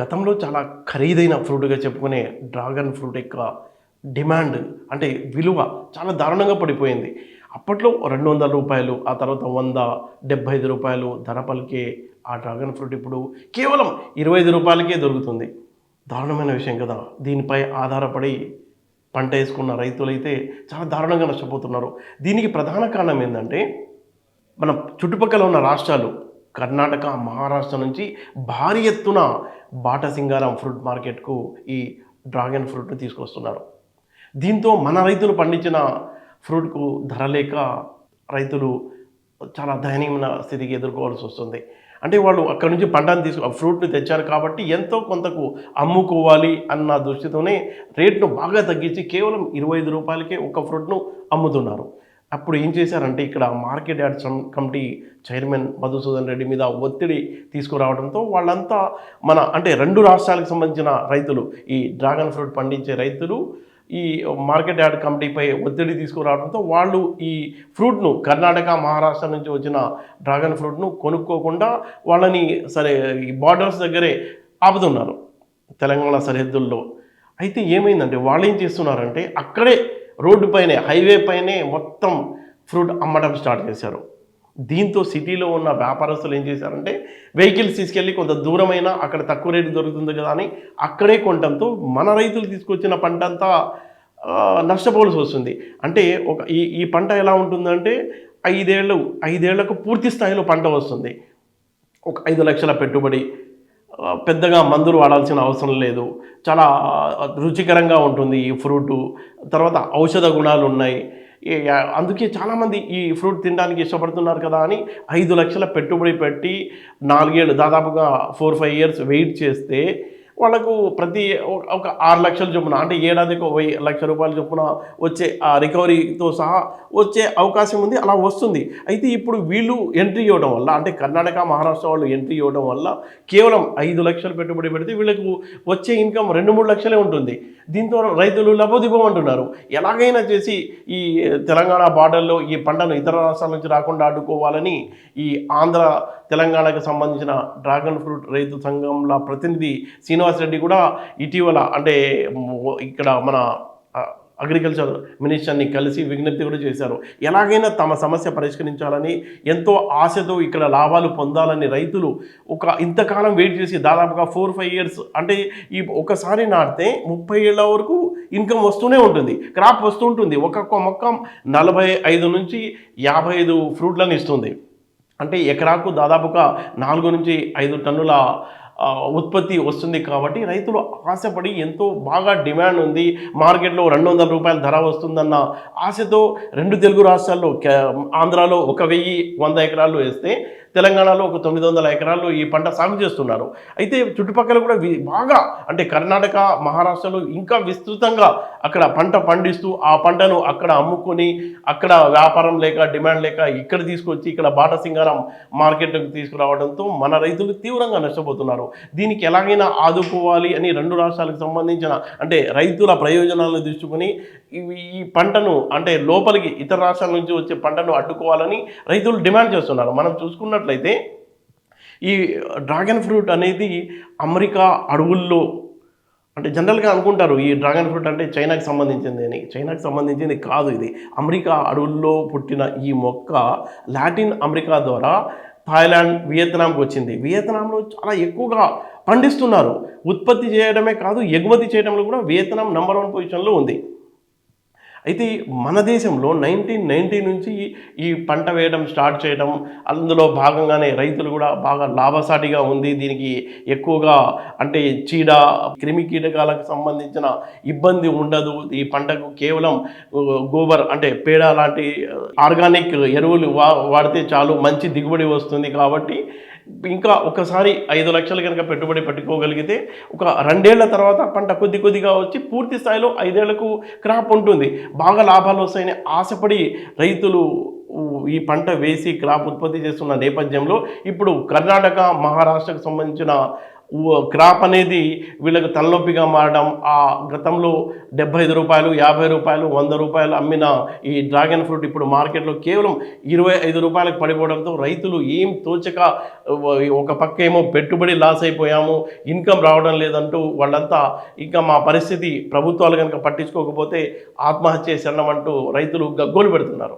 గతంలో చాలా ఖరీదైన ఫ్రూట్గా చెప్పుకునే డ్రాగన్ ఫ్రూట్ యొక్క డిమాండ్ అంటే విలువ చాలా దారుణంగా పడిపోయింది. అప్పట్లో రెండు వందల రూపాయలు ఆ తర్వాత వంద డెబ్బై ఐదు రూపాయలు ధర పలికే ఆ డ్రాగన్ ఫ్రూట్ ఇప్పుడు కేవలం ఇరవై ఐదు రూపాయలకే దొరుకుతుంది. దారుణమైన విషయం కదా. దీనిపై ఆధారపడి పంట వేసుకున్న రైతులైతే చాలా దారుణంగా నష్టపోతున్నారు. దీనికి ప్రధాన కారణం ఏంటంటే మన చుట్టుపక్కల ఉన్న రాష్ట్రాలు కర్ణాటక మహారాష్ట్ర నుంచి భారీ ఎత్తున బాటసింగారం ఫ్రూట్ మార్కెట్కు ఈ డ్రాగన్ ఫ్రూట్ని తీసుకొస్తున్నారు. దీంతో మన రైతులు పండించిన ఫ్రూట్కు ధర లేక రైతులు చాలా దయనీయమైన స్థితికి ఎదుర్కోవాల్సి వస్తుంది. అంటే వాళ్ళు అక్కడ నుంచి పంటను తీసుకు ఫ్రూట్ని తెచ్చారు కాబట్టి ఎంతో కొంతకు అమ్ముకోవాలి అన్న దృష్టితోనే రేట్ను బాగా తగ్గించి కేవలం ఇరవై ఐదు రూపాయలకే ఒక ఫ్రూట్ను అమ్ముతున్నారు. అప్పుడు ఏం చేశారంటే ఇక్కడ market yard committee chairman Madhusudan Reddy మీద ఒత్తిడి తీసుకురావడంతో వాళ్ళంతా మన అంటే రెండు రాష్ట్రాలకు సంబంధించిన రైతులు ఈ డ్రాగన్ ఫ్రూట్ పండించే రైతులు ఈ మార్కెట్ యార్డ్ కమిటీపై ఒత్తిడి తీసుకురావడంతో వాళ్ళు ఈ ఫ్రూట్ను కర్ణాటక మహారాష్ట్ర నుంచి వచ్చిన డ్రాగన్ ఫ్రూట్ను కొనుక్కోకుండా వాళ్ళని సరే ఈ బార్డర్స్ దగ్గరే ఆపుతున్నారు తెలంగాణ సరిహద్దుల్లో. అయితే ఏమైందంటే వాళ్ళు ఏం చేస్తున్నారంటే అక్కడే రోడ్డు పైనే హైవే పైనే మొత్తం ఫ్రూట్ అమ్మడం స్టార్ట్ చేశారు. దీంతో సిటీలో ఉన్న వ్యాపారస్తులు ఏం చేశారంటే వెహికల్స్ తీసుకెళ్ళి కొంత దూరమైన అక్కడ తక్కువ రేటు దొరుకుతుంది కదా అని అక్కడే కొనడంతో మన రైతులు తీసుకొచ్చిన పంట అంతా నష్టపోవాల్సి వస్తుంది. అంటే ఒక ఈ ఈ పంట ఎలా ఉంటుందంటే ఐదేళ్ళు ఐదేళ్ళకు పూర్తి స్థాయిలో పంట వస్తుంది. ఒక ఐదు లక్షల పెట్టుబడి పెద్దగా మందులు వాడాల్సిన అవసరం లేదు. చాలా రుచికరంగా ఉంటుంది ఈ ఫ్రూటు. తర్వాత ఔషధ గుణాలు ఉన్నాయి. అందుకే చాలామంది ఈ ఫ్రూట్ తినడానికి ఇష్టపడుతున్నారు కదా అని ఐదు లక్షల పెట్టుబడి పెట్టి నాలుగేళ్ళు దాదాపుగా ఫోర్ ఫైవ్ ఇయర్స్ వెయిట్ చేస్తే వాళ్ళకు ప్రతి ఒక- ఒక ఆరు లక్షల చొప్పున అంటే ఏడాదికి ఒక వెయ్యి లక్ష రూపాయల చొప్పున వచ్చే ఆ రికవరీతో సహా వచ్చే అవకాశం ఉంది అలా వస్తుంది. అయితే ఇప్పుడు వీళ్ళు ఎంట్రీ ఇవ్వడం వల్ల అంటే కర్ణాటక మహారాష్ట్ర వాళ్ళు ఎంట్రీ ఇవ్వడం వల్ల కేవలం ఐదు లక్షలు పెట్టుబడి పెడితే వీళ్ళకు వచ్చే ఇన్కమ్ రెండు మూడు లక్షలే ఉంటుంది. దీంతో రైతులు లబోదిబోమంటున్నారు ఎలాగైనా చేసి ఈ తెలంగాణ బార్డర్లో ఈ పంటను ఇతర రాష్ట్రాల నుంచి రాకుండా అడ్డుకోవాలని ఈ ఆంధ్ర తెలంగాణకు సంబంధించిన డ్రాగన్ ఫ్రూట్ రైతు సంఘంల ప్రతినిధి శ్రీనివాస్ రెడ్డి కూడా ఇటీవల అంటే ఇక్కడ మన అగ్రికల్చర్ మినిస్టర్ని కలిసి విజ్ఞప్తి కూడా చేశారు. ఎలాగైనా తమ సమస్య పరిష్కరించాలని ఎంతో ఆశతో ఇక్కడ లాభాలు పొందాలని రైతులు ఒక ఇంతకాలం వెయిట్ చేసి దాదాపుగా ఫోర్ ఫైవ్ ఇయర్స్ అంటే ఈ ఒకసారి నాటితే ముప్పై ఏళ్ళ వరకు ఇన్కమ్ వస్తూనే ఉంటుంది. క్రాప్ వస్తుంటుంది ఒక్కొక్క మొక్క నలభై ఐదు నుంచి యాభై ఐదు ఫ్రూట్లను ఇస్తుంది. అంటే ఎకరాకు దాదాపుగా నాలుగు నుంచి ఐదు టన్నుల ఉత్పత్తి వస్తుంది కాబట్టి రైతులు ఆశపడి ఎంతో బాగా డిమాండ్ ఉంది. మార్కెట్లో రెండు వందల రూపాయల ధర వస్తుందన్న ఆశతో రెండు తెలుగు రాష్ట్రాల్లో ఆంధ్రాలో ఒక వెయ్యి వంద ఎకరాలు వేస్తే తెలంగాణలో ఒక తొమ్మిది వందల ఎకరాల్లో ఈ పంట సాగు చేస్తున్నారు. అయితే చుట్టుపక్కల కూడా బాగా అంటే కర్ణాటక మహారాష్ట్రలో ఇంకా విస్తృతంగా అక్కడ పంట పండిస్తూ ఆ పంటను అక్కడ అమ్ముకొని అక్కడ వ్యాపారం లేక డిమాండ్ లేక ఇక్కడ తీసుకొచ్చి ఇక్కడ బాట సింగారం మార్కెట్కి తీసుకురావడంతో మన రైతులు తీవ్రంగా నష్టపోతున్నారు. దీనికి ఎలాగైనా ఆదుకోవాలి అని రెండు రాష్ట్రాలకు సంబంధించిన అంటే రైతుల ప్రయోజనాలను తీసుకుని ఈ పంటను అంటే లోపలికి ఇతర రాష్ట్రాల నుంచి వచ్చే పంటను అడ్డుకోవాలని రైతులు డిమాండ్ చేస్తున్నారు. మనం చూసుకున్నట్లయితే ఈ డ్రాగన్ ఫ్రూట్ అనేది అమెరికా అడవుల్లో అంటే జనరల్గా అనుకుంటారు ఈ డ్రాగన్ ఫ్రూట్ అంటే చైనాకి సంబంధించింది అని. చైనాకి సంబంధించింది కాదు ఇది. అమెరికా అడవుల్లో పుట్టిన ఈ మొక్క లాటిన్ అమెరికా ద్వారా థాయిలాండ్ వియత్నాంకి వచ్చింది. వియత్నాంలో చాలా ఎక్కువగా పండిస్తున్నారు. ఉత్పత్తి చేయడమే కాదు ఎగుమతి చేయడంలో కూడా వియత్నాం నంబర్ వన్ పొజిషన్లో ఉంది. అయితే మన దేశంలో నైన్టీన్ నైన్టీ నుంచి ఈ పంట వేయడం స్టార్ట్ చేయడం అందులో భాగంగానే రైతులు కూడా బాగా లాభసాటిగా ఉంది. దీనికి ఎక్కువగా అంటే చీడ క్రిమి కీటకాలకు సంబంధించిన ఇబ్బంది ఉండదు. ఈ పంటకు కేవలం గోబర్ అంటే పేడ లాంటి ఆర్గానిక్ ఎరువులు వా వాడితే చాలు మంచి దిగుబడి వస్తుంది కాబట్టి ఇంకా ఒకసారి ఐదు లక్షలు కనుక పెట్టుబడి పెట్టుకోగలిగితే ఒక రెండేళ్ళ తర్వాత పంట కొద్ది కొద్దిగా వచ్చి పూర్తి స్థాయిలో ఐదేళ్ళకు క్రాప్ ఉంటుంది. బాగా లాభాలు వస్తాయని ఆశపడి రైతులు ఈ పంట వేసి క్రాప్ ఉత్పత్తి చేస్తున్న నేపథ్యంలో ఇప్పుడు కర్ణాటక మహారాష్ట్రకు సంబంధించిన క్రాప్ అనేది వీళ్ళకి తలనొప్పిగా మారడం ఆ గతంలో డెబ్బై ఐదు రూపాయలు యాభై రూపాయలు వంద రూపాయలు అమ్మిన ఈ డ్రాగన్ ఫ్రూట్ ఇప్పుడు మార్కెట్లో కేవలం ఇరవై ఐదు రూపాయలకు పడిపోవడంతో రైతులు ఏం తోచక ఒక పక్క ఏమో పెట్టుబడి లాస్ అయిపోయాము ఇన్కమ్ రావడం లేదంటూ వాళ్ళంతా ఇంకా మా పరిస్థితి ప్రభుత్వాలు కనుక పట్టించుకోకపోతే ఆత్మహత్య శరణం అంటూ రైతులు గగ్గోలు పెడుతున్నారు.